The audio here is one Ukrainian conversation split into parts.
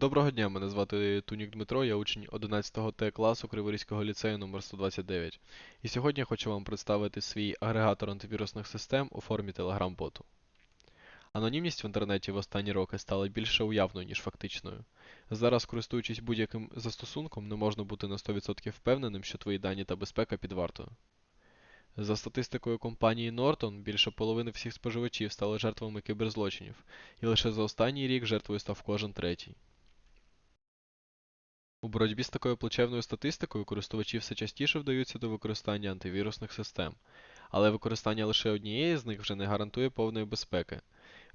Доброго дня, мене звати Тунік Дмитро, я учень 11 Т класу Криворізького ліцею номер 129 І сьогодні я хочу вам представити свій агрегатор антивірусних систем у формі Telegram-боту. Анонімність в інтернеті в останні роки стала більше уявною, ніж фактичною. Зараз, користуючись будь-яким застосунком, не можна бути на 100% впевненим, що твої дані та безпека під вартою. За статистикою компанії Norton, більше половини всіх споживачів стали жертвами кіберзлочинів, і лише за останній рік жертвою став кожен третій. У боротьбі з такою плачевною статистикою користувачі все частіше вдаються до використання антивірусних систем, але використання лише однієї з них вже не гарантує повної безпеки.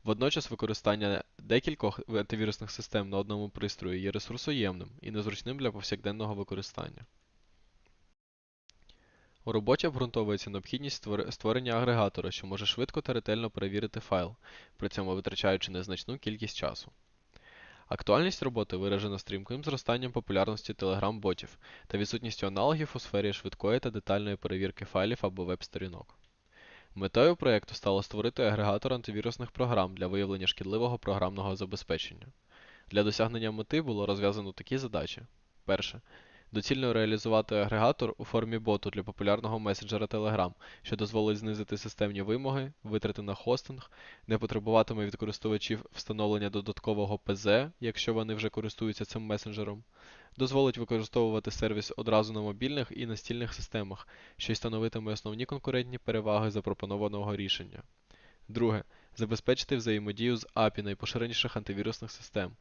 Водночас використання декількох антивірусних систем на одному пристрої є ресурсоємним і незручним для повсякденного використання. У роботі обґрунтовується необхідність створення агрегатора, що може швидко та ретельно перевірити файл, при цьому витрачаючи незначну кількість часу. Актуальність роботи виражена стрімким зростанням популярності Telegram-ботів та відсутністю аналогів у сфері швидкої та детальної перевірки файлів або веб-сторінок. Метою проєкту стало створити агрегатор антивірусних програм для виявлення шкідливого програмного забезпечення. Для досягнення мети було розв'язано такі задачі. Перше. Доцільно реалізувати агрегатор у формі боту для популярного месенджера Telegram, що дозволить знизити системні вимоги, витрати на хостинг, не потребуватиме від користувачів встановлення додаткового ПЗ, якщо вони вже користуються цим месенджером, дозволить використовувати сервіс одразу на мобільних і настільних системах, що й становитиме основні конкурентні переваги запропонованого рішення. Друге. Забезпечити взаємодію з API найпоширеніших антивірусних систем.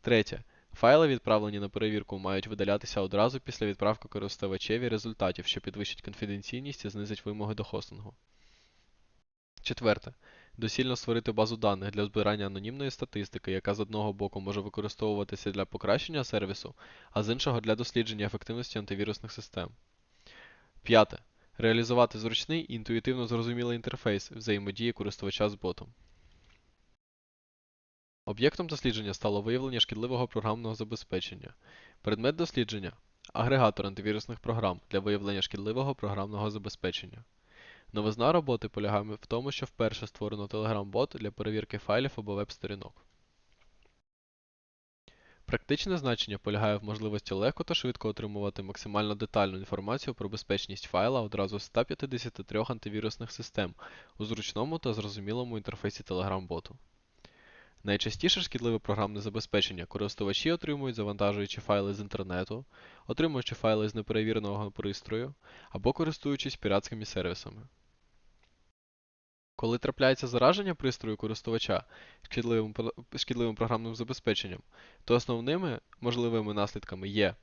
Третє. Файли, відправлені на перевірку, мають видалятися одразу після відправки користувачеві результатів, що підвищить конфіденційність і знизить вимоги до хостингу. Четверте. Доцільно створити базу даних для збирання анонімної статистики, яка з одного боку може використовуватися для покращення сервісу, а з іншого для дослідження ефективності антивірусних систем. П'яте. Реалізувати зручний і інтуїтивно зрозумілий інтерфейс взаємодії користувача з ботом. Об'єктом дослідження стало виявлення шкідливого програмного забезпечення. Предмет дослідження агрегатор антивірусних програм для виявлення шкідливого програмного забезпечення. Новизна роботи полягає в тому, що вперше створено Telegram-бот для перевірки файлів або веб-сторінок. Практичне значення полягає в можливості легко та швидко отримувати максимально детальну інформацію про безпечність файла одразу з 153 антивірусних систем у зручному та зрозумілому інтерфейсі Telegram-боту. Найчастіше шкідливе програмне забезпечення користувачі отримують, завантажуючи файли з інтернету, отримуючи файли з неперевіреного пристрою або користуючись піратськими сервісами. Коли трапляється зараження пристрою користувача шкідливим, шкідливим програмним забезпеченням, то основними можливими наслідками є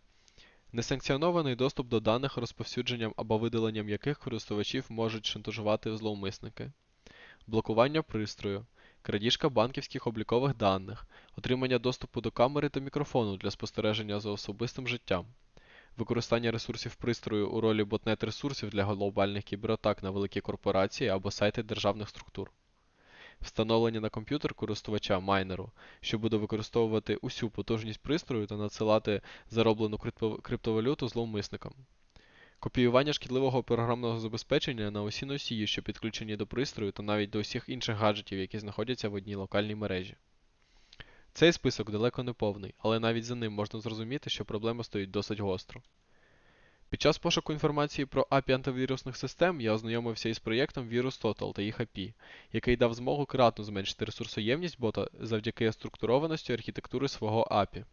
несанкціонований доступ до даних, розповсюдженням або видаленням яких користувачів можуть шантажувати зловмисники, блокування пристрою, крадіжка банківських облікових даних, отримання доступу до камери та мікрофону для спостереження за особистим життям, використання ресурсів пристрою у ролі ботнет-ресурсів для глобальних кібератак на великі корпорації або сайти державних структур, встановлення на комп'ютер користувача майнеру, що буде використовувати усю потужність пристрою та надсилати зароблену криптовалюту зловмисникам. Копіювання шкідливого програмного забезпечення на усі носії, що підключені до пристрою, та навіть до усіх інших гаджетів, які знаходяться в одній локальній мережі. Цей список далеко не повний, але навіть за ним можна зрозуміти, що проблема стоїть досить гостро. Під час пошуку інформації про API антивірусних систем я ознайомився із проєктом VirusTotal та їх API, який дав змогу кратно зменшити ресурсоємність бота завдяки структурованості архітектури свого API.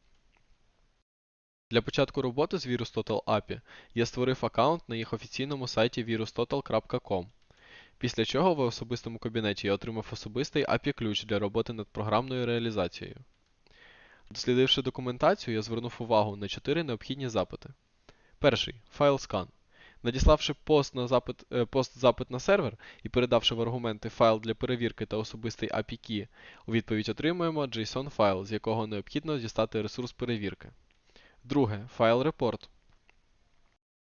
Для початку роботи з VirusTotal API я створив аккаунт на їх офіційному сайті virustotal.com. Після чого в особистому кабінеті я отримав особистий API-ключ для роботи над програмною реалізацією. Дослідивши документацію, я звернув увагу на чотири необхідні запити. Перший файл scan. Надіславши пост на запит, е, пост запит на сервер і передавши в аргументи файл для перевірки та особистий API-key, у відповідь отримуємо JSON файл, з якого необхідно дістати ресурс перевірки. Друге. Файл репорт.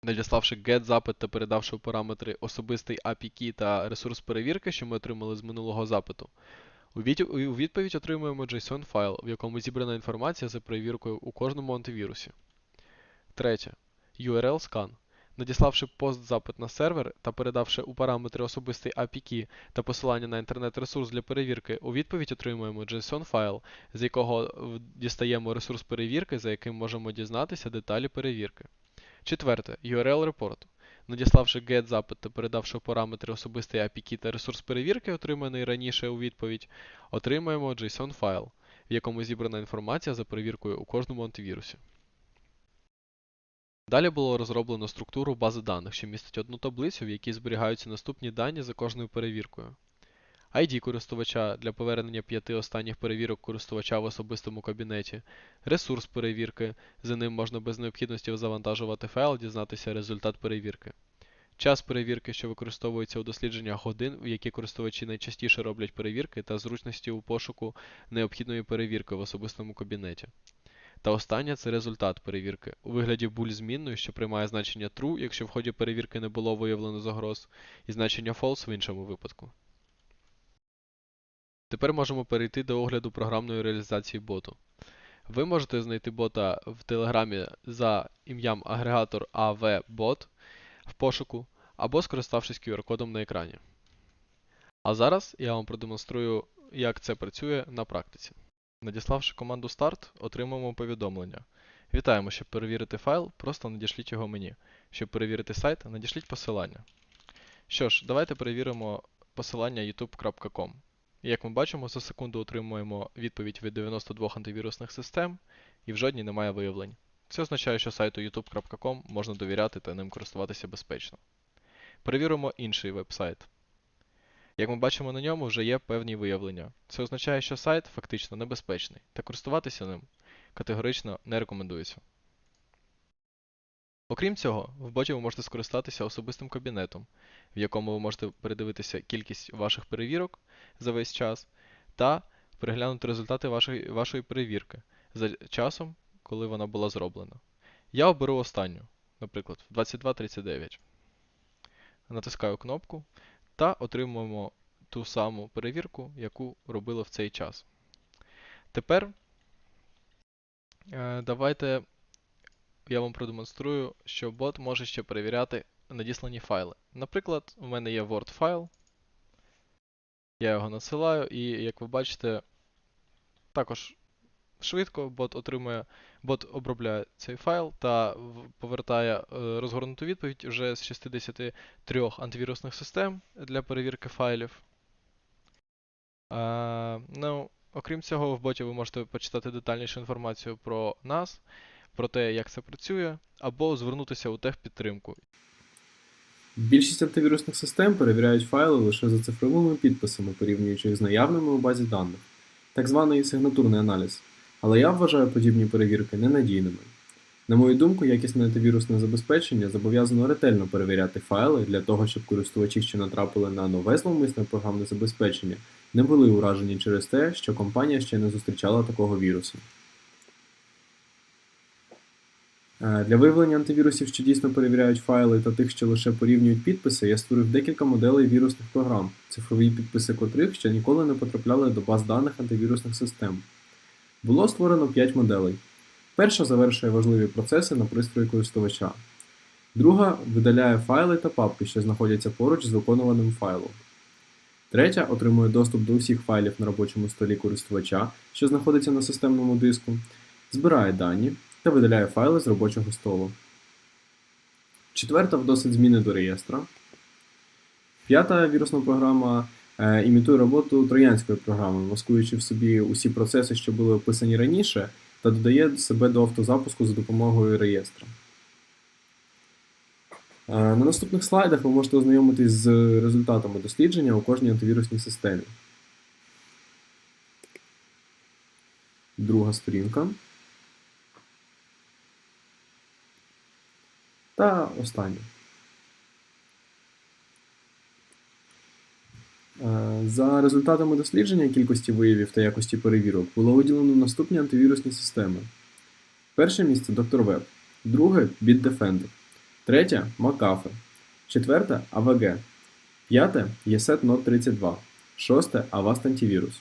Надіславши GET запит та передавши в параметри особистий API key та ресурс перевірки, що ми отримали з минулого запиту. У відповідь отримуємо JSON файл, в якому зібрана інформація за перевіркою у кожному антивірусі. Третє. URL scan. Надіславши пост-запит на сервер та передавши у параметри особистий API-key та посилання на інтернет-ресурс для перевірки, у відповідь отримуємо JSON файл, з якого дістаємо ресурс перевірки, за яким можемо дізнатися деталі перевірки. Четверте. URL репорту. Надіславши GET запит та передавши параметри особистий API-key та ресурс перевірки, отриманий раніше у відповідь, отримаємо JSON файл, в якому зібрана інформація за перевіркою у кожному антивірусі. Далі було розроблено структуру бази даних, що містить одну таблицю, в якій зберігаються наступні дані за кожною перевіркою. ID користувача для повернення п'яти останніх перевірок користувача в особистому кабінеті, ресурс перевірки, за ним можна без необхідності завантажувати файл, дізнатися результат перевірки. Час перевірки, що використовується у дослідженнях годин, в які користувачі найчастіше роблять перевірки, та зручності у пошуку необхідної перевірки в особистому кабінеті. Та останнє це результат перевірки у вигляді буль змінної, що приймає значення true, якщо в ході перевірки не було виявлено загроз, і значення false в іншому випадку. Тепер можемо перейти до огляду програмної реалізації боту. Ви можете знайти бота в Телеграмі за ім'ям агрегатор AVBot в пошуку або скориставшись QR-кодом на екрані. А зараз я вам продемонструю, як це працює на практиці. Надіславши команду Start, отримаємо повідомлення. Вітаємо, щоб перевірити файл, просто надішліть його мені. Щоб перевірити сайт, надішліть посилання. Що ж, давайте перевіримо посилання youtube.com. Як ми бачимо, за секунду отримуємо відповідь від 92 антивірусних систем, і в жодній немає виявлень. Це означає, що сайту youtube.com можна довіряти та ним користуватися безпечно. Перевіримо інший веб-сайт. Як ми бачимо на ньому, вже є певні виявлення. Це означає, що сайт фактично небезпечний, та користуватися ним категорично не рекомендується. Окрім цього, в боті ви можете скористатися особистим кабінетом, в якому ви можете передивитися кількість ваших перевірок за весь час та переглянути результати вашої, вашої перевірки за часом, коли вона була зроблена. Я оберу останню, наприклад, в 22.39. Натискаю кнопку та отримуємо ту саму перевірку, яку робили в цей час. Тепер е, давайте я вам продемонструю, що бот може ще перевіряти надіслані файли. Наприклад, у мене є Word файл. Я його надсилаю, і як ви бачите, також швидко бот отримує, бот обробляє цей файл та повертає е, розгорнуту відповідь вже з 63 антивірусних систем для перевірки файлів. Е, ну, окрім цього, в боті ви можете почитати детальнішу інформацію про нас, про те, як це працює, або звернутися у техпідтримку. Більшість антивірусних систем перевіряють файли лише за цифровими підписами, порівнюючи їх з наявними у базі даних, так званий сигнатурний аналіз. Але я вважаю подібні перевірки ненадійними. На мою думку, якісне антивірусне забезпечення зобов'язано ретельно перевіряти файли для того, щоб користувачі, що натрапили на нове зловмисне програмне забезпечення, не були уражені через те, що компанія ще не зустрічала такого вірусу. Е, Для виявлення антивірусів, що дійсно перевіряють файли, та тих, що лише порівнюють підписи, я створив декілька моделей вірусних програм, цифрові підписи котрих ще ніколи не потрапляли до баз даних антивірусних систем. Було створено 5 моделей. Перша завершує важливі процеси на пристрої користувача. Друга видаляє файли та папки, що знаходяться поруч з виконуваним файлом. Третя отримує доступ до усіх файлів на робочому столі користувача, що знаходиться на системному диску, збирає дані та видаляє файли з робочого столу. Четверта вносить зміни до реєстра. П'ята вірусна програма імітує роботу троянської програми, маскуючи в собі усі процеси, що були описані раніше, та додає себе до автозапуску за допомогою реєстра. Е, На наступних слайдах ви можете ознайомитись з результатами дослідження у кожній антивірусній системі. Друга сторінка. Та остання. За результатами дослідження кількості виявів та якості перевірок було виділено наступні антивірусні системи. Перше місце Dr. Web, друге Bitdefender, третє McAfee, четверте AVG, п'яте ESET Note 32, шосте Avast Antivirus.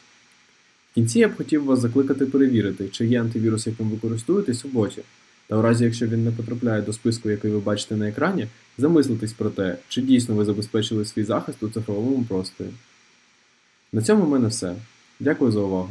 В кінці я б хотів вас закликати перевірити, чи є антивірус, яким ви користуєтесь у боті. Та у разі, якщо він не потрапляє до списку, який ви бачите на екрані, Замислитись про те, чи дійсно ви забезпечили свій захист у цифровому просторі. На цьому в мене все. Дякую за увагу.